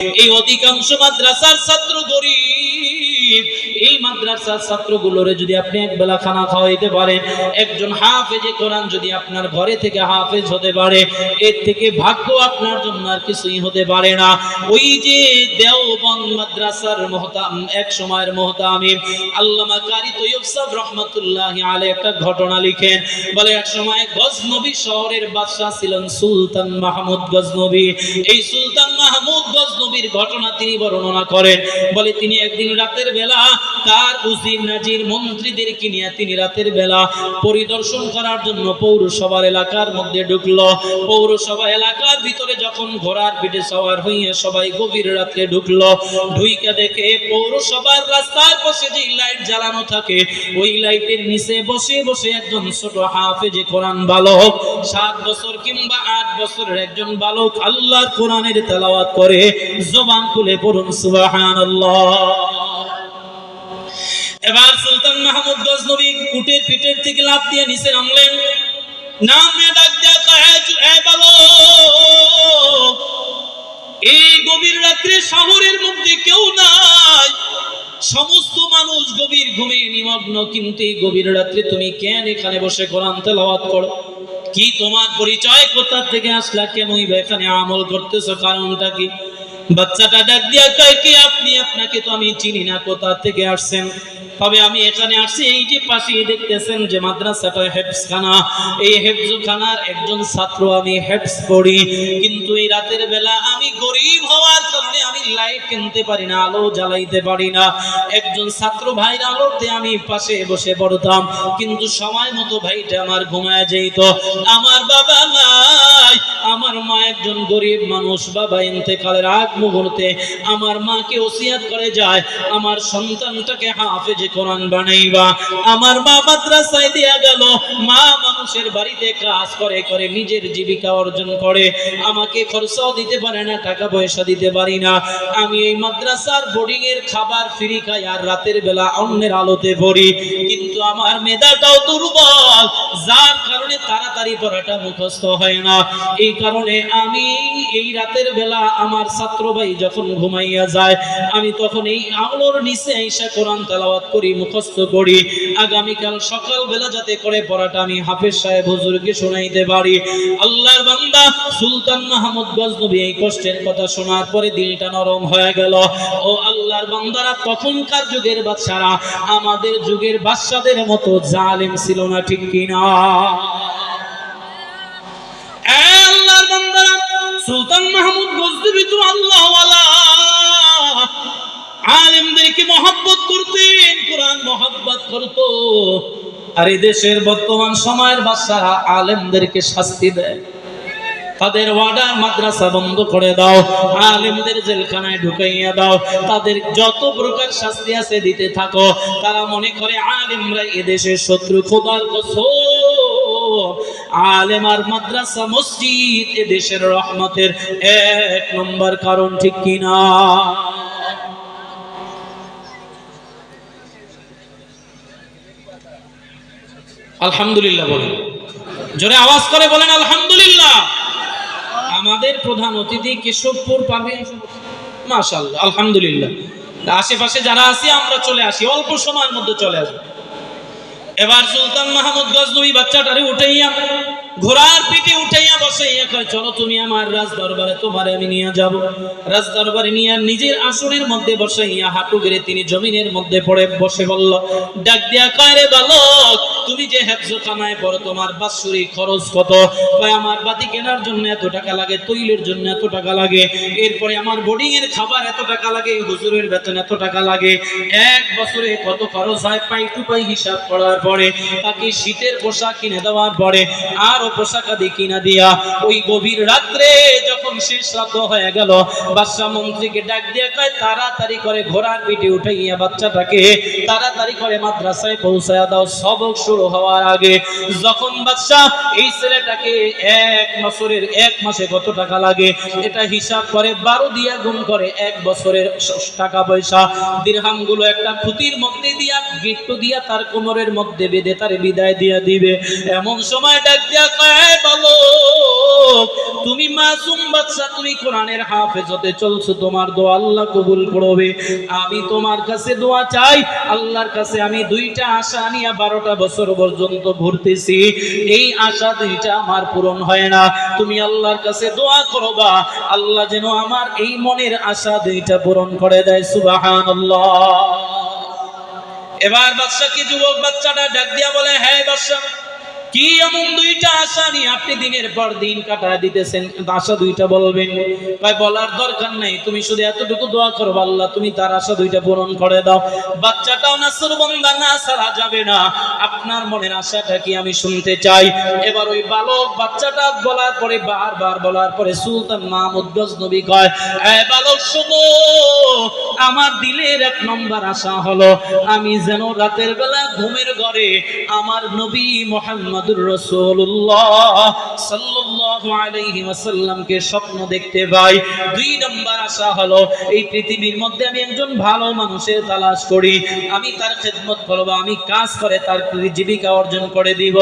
এই অধিকাংশ মাদ্রাসার ছাত্র গরিব। এই মাদ্রাসার ছাত্রগুলোরে যদি আপনি এক বেলা খানা খাওয়াইতে পারেন, একজন হাফেজে কোরআন যদি আপনার ঘরে থেকে হাফেজ হতে পারে, এর থেকে ভাগ্য আপনার জন্য আর কিছুই হতে পারে না। ওই যে দেওবন্দ মাদ্রাসার মহতাম, এক সময়ের মহতামিম, আল্লামা কারি তৈয়ব সাহেব রহমতুল্লাহ আলে একটা ঘটনা লিখেন। বলে, এক সময় গজনবী শহরের বাদশাহ ছিলেন সুলতান মাহমুদ গজনবী। এই সুলতান মাহমুদ গজনবীর ঘটনা তিনি বর্ণনা করেন। বলে তিনি একদিন রাতের বেলা তার উজির, নাজির মন্ত্রীদেরকে নিয়ে তিনি রাতের বেলা পরিদর্শন করার জন্য পৌরসভার এলাকার মধ্যে ঢুকলো। পৌরসভা এলাকার ভিতরে যখন ঘোড়ার পিঠে সওয়ার হইয়া সবাই গভীর রাত্রে ঢুকলো, ঢুইকা দেখে পৌরসভার রাস্তার পাশে যে লাইট জ্বালানো থাকে, ওই লাইটের নিচে বসে বসে একজন ছোট হাফেজে কোরআন বালক, সাত বছর কিংবা আট বছরের একজন বালক আল্লাহর কোরআনের তেলাওয়াত করে, জবান খুলে পড়ুন, সুবহানাল্লাহ। এবার সুলতান মাহমুদ গজনবী কুটের পিঠের থেকে লাফ দিয়ে নিচে নামলেন। নামে ডাক এই গভীর রাত্রে শহরের মধ্যে কেউ নাই। সমস্ত মানুষ গভীর ঘুমে নিমগ্ন, কিন্তু এই গভীর রাত্রে তুমি কেন এখানে বসে কোরআন তেলাওয়াত করো? কি তোমার পরিচয় কোথা থেকে আসলা? কেনই বা এখানে আমল করতেছো? কারণটা কি? বাচ্চাটা ডাক দিয়া কয়, কি আপনি? আপনাকে তো আমি চিনি না। কোথা থেকে আসছেন? তবে আমি এখানে আসছি। এই যে পাশে দেখতেছেন যে মাদ্রাসাটা হেফসখানা এই হেফজখানার একজন ছাত্র আমি হেফস পড়ি। কিন্তু এই রাতের বেলা আমি গরিব হওয়ার কারণে আমি লাইট কিনতে পারি না, আলো জ্বালাইতে পারি না। একজন ছাত্র ভাইয়ের আলোতে আমি পাশে বসে পড়তাম। কিন্তু সময় মতো ভাইটা আমার ঘুমায় যেত আমার বাবা নাই। আমার মা একজন গরিব মানুষ, বাবা ইন্তেকালের আগ মুহূর্তে আমার মাকে ওসিয়াত করে যায়, আমার সন্তানটাকে হাফেজে কোরআন বানাইবা। আমার মা মাদ্রাসায় দিয়া গেল, মা মানুষের বাড়িতে কাজ করে করে নিজের জীবিকা অর্জন করে। আমাকে খরচাও দিতে পারে না, টাকা পয়সা দিতে পারি না। আমি এই মাদ্রাসার বোর্ডিং এর খাবার ফ্রি খাই আর রাতের বেলা অন্যের আলোতে পড়ি। কিন্তু আমার মেধাটাও দুর্বল, যার কারণে তাড়াতাড়ি পড়াটা মুখস্থ হয় না। এই কারণে আমি এই রাতের বেলা আমার ছাত্র ভাই যখন ঘুমাইয়া যায়, আমি তখন এই আলোর নিচে আইসা কোরআন তেলাওয়াত করি, মুখস্থ করি। আগামীকাল সকাল বেলা যাতে করে পড়াটা আমি হাফেজ সাহেব হুজুরকে শোনাইতে পারি। আল্লাহর বান্দা সুলতান মাহমুদ গজনবী এই কষ্টের কথা শোনার পরে দিলটা নরম হয়ে গেল। ও আল্লাহর বান্দারা, তখনকার যুগের বাদশারা, আমাদের যুগের বাদশাদের মতো জালেম ছিল না ঠিক কিনা এ আল্লাহর বান্দারা সুলতান মাহমুদ গজনবী তো আল্লাহওয়ালা। আলেমদেরকে মহব্বত করতেন, কোরআন মহব্বত করতো। আর দেশের বর্তমান সময়ের বাচ্চারা আলেমদেরকে শাস্তি দেয়। তাদের ওয়ার্ডার মাদ্রাসা বন্ধ করে দাও, আলেমদের জেলখানায় ঢুকাইয়া দাও। তাদের যত প্রকার শাস্তি আছে দিতে থাকো। তারা মনে করে আলেমরা এদেশের শত্রু, খোদার কসম। আলেম আর মাদ্রাসা মসজিদ এদেশের রহমতের এক নম্বর কারণ, ঠিক কিনা? আলহামদুলিল্লাহ বলেন। জোরে আওয়াজ করে বলেন, আলহামদুলিল্লাহ। আমাদের প্রধান অতিথি কেশবপুর পাবে। মাশাল্লাহ আলহামদুলিল্লাহ। আশেপাশে যারা আছি, আমরা চলে আসি। অল্প সময়ের মধ্যে চলে আসব। এবার সুলতান মাহমুদ গজনবী বাচ্চাটারে উঠাইয়া ঘোড়ার পিঠে উঠাইয়া বসাইয়া কয়, চলো তুমি আমার রাজ দরবারে তোমারে আমি নিয়ে যাব। রাজ দরবারে নিয়ে নিজের আসনের মধ্যে বসাইয়া হাঁটু গেড়ে তিনি জমিনের মধ্যে পড়ে বসে বলল, ডাক দিয়া কয় রে বালক, তুমি যে হেফজ কামায় পড়ো, তোমার বাৎসরিক খরচ কত? কয়, আমার বাতি কেনার জন্য এত টাকা লাগে, তৈলের জন্য এত টাকা লাগে, এরপরে আমার বোর্ডিং এর খাবার এত টাকা লাগে, হুজুরের বেতন এত টাকা লাগে। এক বছরে কত খরচ হয়, পাই টু পাই হিসাব করার পরে, তাকে শীতের পোশাক কিনে দেওয়ার পরে, আরও পোশাক আদি কিনা দিয়া, ওই গভীর রাত্রে যখন শেষ রাত হয়ে গেল, বাদশাহ মন্ত্রীকে ডাক দিয়ে কয়, তাড়াতাড়ি করে ঘোড়ার পিঠে উঠাইয়া বাচ্চাটাকে তাড়াতাড়ি করে মাদ্রাসায় পৌঁছায় দাও, সবক শুরু হওয়ার আগে। যখন বাদশাহ এই ছেলেটাকে এক বছরের, এক মাসে কত টাকা লাগে, এটা হিসাব করে বারো দিয়া গুণ করে এক বছরের টাকা পয়সা। দিরহামগুলো একটা খুঁতির মধ্যে দিয়া, গিট্টু দিয়া তার কোমরের মধ্যে বেঁধে তার বিদায় দিয়া দিবে। এমন সময় ডাক দিয়া তুমি মাসুম বাচ্চা তুমি কোরআনের হাফেজ চলছো, তোমার দোয়া আল্লাহ কবুল করবে। আমি তোমার কাছে দোয়া চাই, আল্লাহর কাছে আমি দুইটা আশা নিয়ে বারোটা বছর পর্যন্ত ঘুরতেছি। এই আশা দুইটা আমার পূরণ হয় না। তুমি আল্লাহর কাছে দোয়া করবা, আল্লাহ যেন আমার এই মনের আশা দুইটা পূরণ করে দেয়, সুবহানাল্লাহ। এবার বাদশা কি যুবক বাচ্চাটা ডাক দিয়া বলে হ্যাঁ বাদশা। কি এমন দুইটা আশা নিয়ে আপনি দিনের পর দিন কাটায় দিতেছেন? আশা দুইটা বলবেন। ভাই বলার দরকার নাই। তুমি শুধু এতটুকু দোয়া করো, আল্লাহ, তুমি তার আশা দুইটা পূরণ করে দাও। বাচ্চাটাও নাসর বন্দা না সারা যাবে না। আপনার মনের আশাটা কি আমি শুনতে চাই? এবার ওই বালক বাচ্চাটা বলার পরে, বারবার বলার পরে সুলতান মাহমুদ গজনবী কয় বালক, শোনো আমার দিলের এক নম্বর আশা হলো, আমি যেন রাতের বেলা ঘুমের ঘরে আমার নবী মোহাম্মদুর রসুল্লাহ ওয়াসাল্লামকে স্বপ্ন দেখতে পাই। দুই নম্বর আশা হলো, এই পৃথিবীর মধ্যে আমি একজন ভালো মানুষের তালাশ করি। আমি তার খেদমত করব, আমি কাজ করে তার জীবিকা অর্জন করে দিব।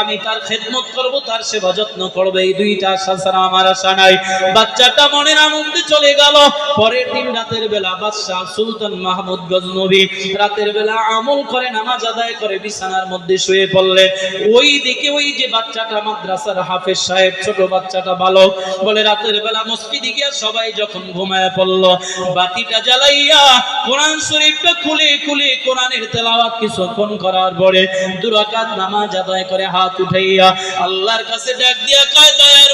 আমি তার খেদমত করব, তার সেবা যত্ন করব, এই দুইটা আশা ছাড়া আমার আশা নাই। বাচ্চাটা মনের আনন্দে চলে গেল, পরের দিন রাতের বেলা বাদশাহ সুলতান মাহমুদ গজনবী রাতের বেলা আমল করে, নামাজ আদায় করে, বিছানার মধ্যে শুয়ে পড়লেন ওই দিকে ওই যে বাচ্চাটা মাদ্রাসার হাফেজ সাহেব, ছোট বাচ্চাটা বালক, বলে রাতের বেলা মসজিদে গিয়া সবাই যখন ঘুমায় পড়ল, বাতিটা জ্বালাইয়া কোরআন শরীফটা খুলে খুলে কোরআনের তেলাওয়াত কিছুক্ষণ করার পরে দুরাকাত নামাজ আদায় করে হাত উঠাইয়া আল্লাহর কাছে ডাক দিয়া কয় দয়ার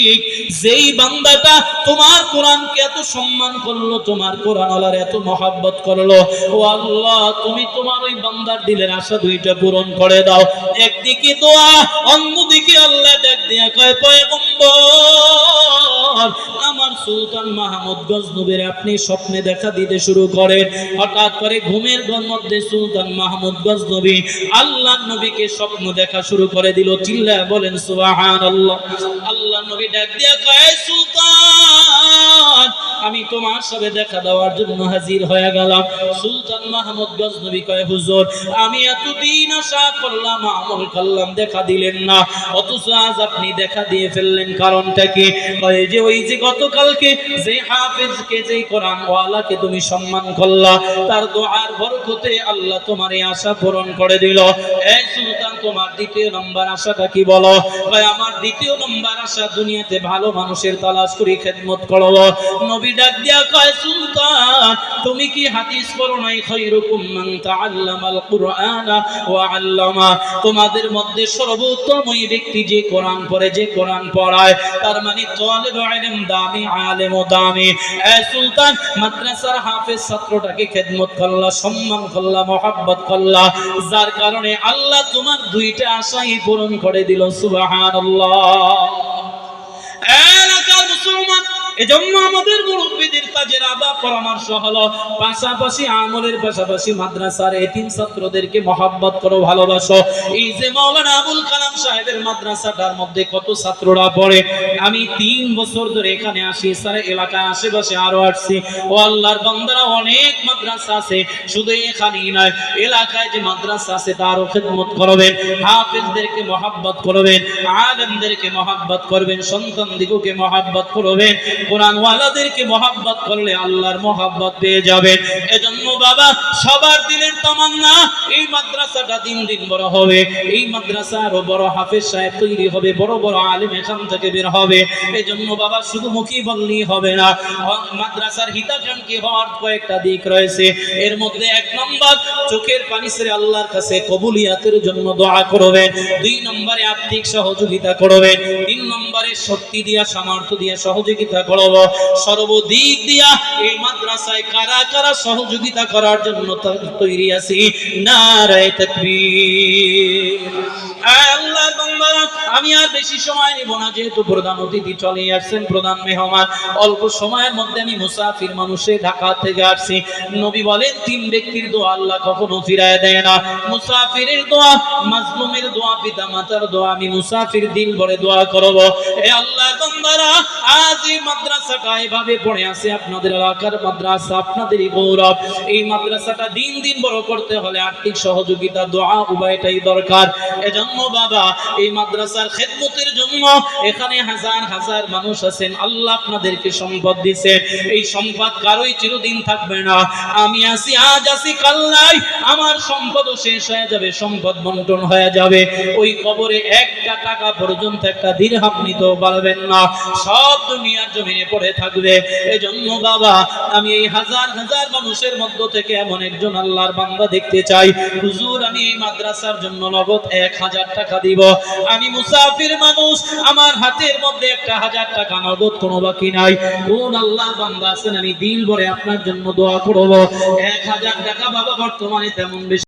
মালিক যেই বান্দাটা তোমার কোরআনকে এত সম্মান করল, তোমার কোরআন আলার এত মহাব্বত করল, ও আল্লাহ, তুমি তোমার ওই বান্দার দিলের আশা দুইটা পূরণ করে দাও। একদিকে দোয়া, অন্যদিকে আল্লাহ ডাক দিয়া কয়, পয়গম্বর সুলতান মাহমুদ গজনবীর আপনি স্বপ্নে দেখা দিতে শুরু করেন। হঠাৎ করে ঘুমের মধ্যে সুলতান মাহমুদ গজনবী আল্লাহ নবীকে স্বপ্ন দেখা শুরু করে দিল। চিল্লা বলেন সুবাহান আল্লাহ আল্লাহ নবী ডাক দিয়া কয়, সুলতান আমি তোমার সাথে দেখা দেওয়ার জন্য হাজির হয়ে গেলাম। সুলতান মাহমুদ গজনবী কয়, হুজুর, আমি এতদিন আশা করলাম, আমল করলাম, দেখা দিলেন না। অথচ আজ আপনি দেখা দিয়ে ফেললেন, কারণটা কি? কয়, যে ওই যে গতকালকে যে হাফেজকে, যে কোরআন ওয়ালাকে তুমি সম্মান করলা, তার দোয়ার বরকতে আল্লাহ তোমার এই আশা পূরণ করে দিল। এই সুলতান, তোমার দ্বিতীয় নম্বর আশাটা কি বলো? কয় আমার দ্বিতীয় নম্বর আশা দুনিয়াতে ভালো মানুষের তালাশ করি, খেদমত করব। নবী ডাক দিয়া কয়, সুলতান, তুমি কি হাদিস করো নাই? খায়রুকুম মান তাআল্লামাল ওয়া আল্লামা। তোমাদের মধ্যে সর্বোত্তম ওই ব্যক্তি যে কোরআন পড়ে, যে কোরআন পড়ায়, তার মানে তালিব ইলম দামি আলেম দামি। এ সুলতান, মাদ্রাসার হাফেজ ছাত্রটাকে খেদমত করলা, সম্মান করলা, মহব্বত করলা, যার কারণে আল্লাহ তোমার দুইটা আশাই পূরণ করে দিল সুবহানাল্লাহ। এলাকার মুসলমান এজন্য আমাদের মুরব্বীদের কাজের আবা পরামর্শ হলো পাশাপাশি আমলের পাশাপাশি মাদ্রাসার এতিম ছাত্রদেরকে মহাব্বত করো, ভালোবাসো। এই যে মাওলানা আবুল কালাম সাহেবের মাদ্রাসাটার মধ্যে কত ছাত্ররা পড়ে, আমি তিন বছর ধরে এখানে আসি স্যার এলাকায় আশেপাশে আরও আসছি। ও আল্লাহর বান্দারা অনেক মাদ্রাসা আছে, শুধু এখানেই নয়, এলাকায় যে মাদ্রাসা আছে তারও খেদমত করবেন, হাফেজদেরকে মহাব্বত করবেন, আলেমদেরকে মহাব্বত করবেন সন্তান দিগুকে মহাব্বত করবেন। কোরআন ওয়ালাদেরকে মহাব্বত করলে আল্লাহর মহাব্বত পেয়ে যাবেন এজন্য বাবা, সবার তামান্না, এই মাদ্রাসাটা দিন দিন বড় হবে। এই মাদ্রাসা আরও বড় হাফেজ সাহেব তৈরি হবে, বড় বড় এখান থেকে বের হবে। এজন্য বাবা বললেই হবে না। মাদ্রাসার হিতাকাঙ্ক্ষী হওয়ার কয়েকটা দিক রয়েছে। এর মধ্যে এক নম্বর, চোখের পানি আল্লাহর কাছে কবুলিয়াতের জন্য দোয়া করবেন। দুই নম্বরে আর্থিক সহযোগিতা করবেন। তিন নম্বরে শক্তি দিয়া, সামর্থ্য দিয়া সহযোগিতা করব সর্বদিক দিয়া এই মাদ্রাসায় কারা কারা সহযোগিতা করার জন্য তৈরি আছি। নারায় তাকবীর। আমি আর বেশি সময় নিব না, যেহেতু প্রধান অতিথি চলে আসছেন, প্রধান মেহমান। অল্প সময়ের মধ্যে আমি মুসাফির মানুষে ঢাকা থেকে আসছি। নবী বলেন, তিন ব্যক্তির দোয়া আল্লাহ কখনো ফিরায় দেয় না। মুসাফিরের দোয়া, মাজলুমের দোয়া পিতা মাতার দোয়া, আমি মুসাফির দিল ভরে দোয়া করব। আল্লাহ বান্দারা, আজ এই মাদ্রাসাটা এভাবে পড়ে আছে, আপনাদের এলাকার মাদ্রাসা, আপনাদেরই গৌরব। এই মাদ্রাসাটা দিন দিন বড় করতে হলে আর্থিক সহযোগিতা, দোয়া উভয়টাই দরকার। এজন্য বাবা, এই মাদ্রাসার খেদমতের জন্য এখানে হাজার হাজার মানুষ আছেন। আল্লাহ আপনাদেরকে সম্পদ দিছে। এই সম্পদ কারোই চিরদিন থাকবে না। আমি আছি, আজ আছি, কাল নাই। আমার সম্পদও শেষ হয়ে যাবে, সম্পদ বন্টন হয়ে যাবে। ওই কবরে একটা টাকা পর্যন্ত একটা দিরহাম নিতেও পারবেন না। সব দুনিয়ার জমিনে পড়ে থাকবে। এজন্য বাবা, আমি এই হাজার হাজার মানুষের মধ্য থেকে এমন একজন আল্লাহর বান্দা দেখতে চাই। হুজুর, আমি এই মাদ্রাসার জন্য নগদ এক হাজার টাকা দিব। আমি মুসাফির মানুষ, আমার হাতের মধ্যে একটা হাজার টাকা নগদ কোনো বাকি নাই। কোন আল্লাহর বান্দা আছেন, আমি দিল ভরে আপনার জন্য দোয়া করব। এক হাজার টাকা বাবা বর্তমানে তেমন বেশি